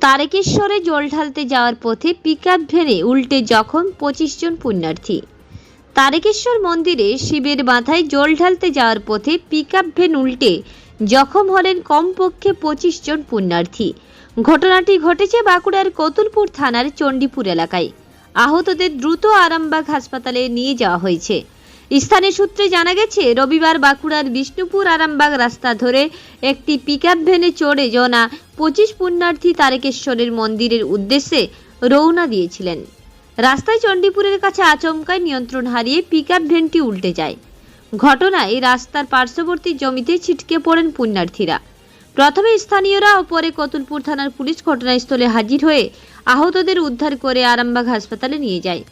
তারকেশ্বরে জল ঢালতে যাওয়ার পথে পিকআপ ভ্যানে উল্টে জখম পঁচিশ জন পুণ্যার্থী। তারকেশ্বর মন্দিরে শিবের মাথায় জল ঢালতে যাওয়ার পথে পিকআপ ভ্যান উল্টে জখম হলেন কমপক্ষে পঁচিশ জন পুণ্যার্থী। ঘটনাটি ঘটেছে বাঁকুড়ার কতুলপুর থানার চণ্ডীপুর এলাকায়। আহতদের দ্রুত আরামবাগ হাসপাতালে নিয়ে যাওয়া হয়েছে। স্থানীয় সূত্রে জানা গেছে, রবিবার বাঁকুড়ার বিষ্ণুপুর আরামবাগ রাস্তা ধরে একটি পিকআপ ভ্যানে চড়ে জনা পঁচিশ পুণ্যার্থী তারকেশ্বরের মন্দিরের উদ্দেশ্যে রওনা দিয়েছিলেন। রাস্তায় চণ্ডীপুরের কাছে আচমকায় নিয়ন্ত্রণ হারিয়ে পিকআপ ভ্যানটি উল্টে যায়। ঘটনায় রাস্তার পার্শ্ববর্তী জমিতে ছিটকে পড়েন পুণ্যার্থীরা। প্রথমে স্থানীয়রা ও পরে কতুলপুর থানার পুলিশ ঘটনাস্থলে হাজির হয়ে আহতদের উদ্ধার করে আরামবাগ হাসপাতালে নিয়ে যায়।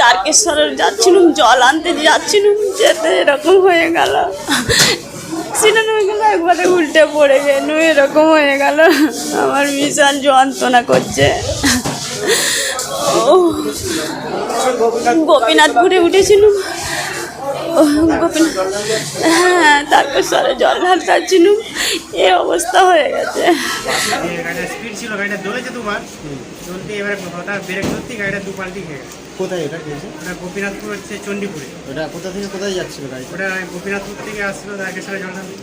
তারকেশ্বর যাচ্ছিলুম, জল আনতে যাচ্ছিলুম, যেতে এরকম হয়ে গেল। সিনেমা গেল, একবারে উল্টে পড়ে গেল এরকম হয়ে গেল। আমার বিশাল যন্ত্রণা করছে। গোপীনাথপুরে উঠেছিলুম। হ্যাঁ তারকেশ্বরে জল ঢালতে যাচ্ছিলুম এই অবস্থা হয়ে গেছে গাড়িটা স্পিড ছিল গাড়িটা দোলেছে দুবার চলতে এবারে হঠাৎ ব্রেক ধরতে গাড়িটা দু পাল্টি খেয়ে গেছে কোথায় এটা পেয়েছে ওটা গোপীনাথপুর হচ্ছে চণ্ডীপুরে ওটা কোথা থেকে কোথায় যাচ্ছিল গাড়ি ওটা গোপীনাথপুর থেকে আসছিল জল ঢালতে।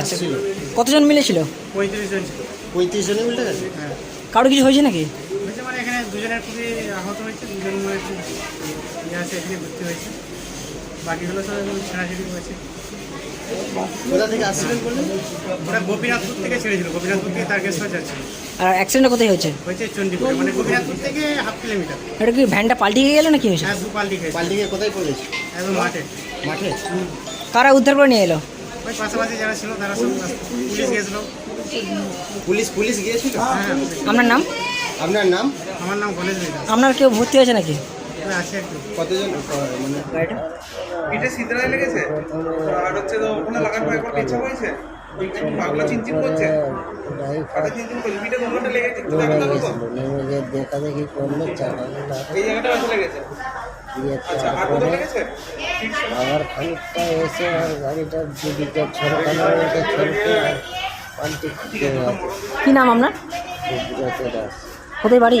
আচ্ছা ছিল। কতজন মিলে ছিল? পঁয়ত্রিশ জন ছিল পঁয়ত্রিশ জনে গেছে। হ্যাঁ কারও কিছু হয়েছে নাকি? হয়েছে মানে এখানে দুজনের খুবই আহত হয়েছে দুজন মানে খুব ইয়ে আছে এখানে ভর্তি হয়েছে। বাকিগুলো সব হয়েছে। কোথা থেকে আসছিলেন বললেন? ওটা গোপীনাথপুর থেকে ছেড়েছিল গোপীনাথপুর থেকে তারকেশ্বর যাচ্ছিল আর অ্যাক্সিডেন্টটা কোথায় হয়েছে? হয়েছে চণ্ডীপুরে মানে গোপীনাথপুর থেকে হাফ কিলোমিটার এটা কি ভ্যানটা পাল্টে গেল নাকি হয়েছে? হ্যাঁ দু পাল্টি খেয়েছে পাল্টি গিয়ে কোথায় পড়েছে একদম মাঠে। মাঠে? কারা উদ্ধার করে নিয়ে এলো? ওই পাশাপাশি যারা ছিল তারা সব পুলিশ গেছিল। পুলিশ পুলিশ গিয়েছিল? হ্যাঁ। আপনার নাম? আপনার নাম আমার নাম আপনার কেউ ভর্তি হয়েছে নাকি? আছে কতজন? মানে গাড়িটা? সিদ্ধারায় লেগেছে। আর হচ্ছে তো ওখানে লাগার পর একবার পিছু হয়েছে। পাগলা চিনচিন করছে। পাটা চিনচিন করছে। পিঠে দু ঘণ্টা লেগেছে। একটু দেখা। দেখা করল এই জায়গাটা লেগেছে? দিয়ে আচ্ছা আবার খানিকটা এসে আর গাড়িটা দুদিকে ছড়কানো ওটা ছড়কে আর পাল্টি কি নাম আপনার? কোথায় বাড়ি?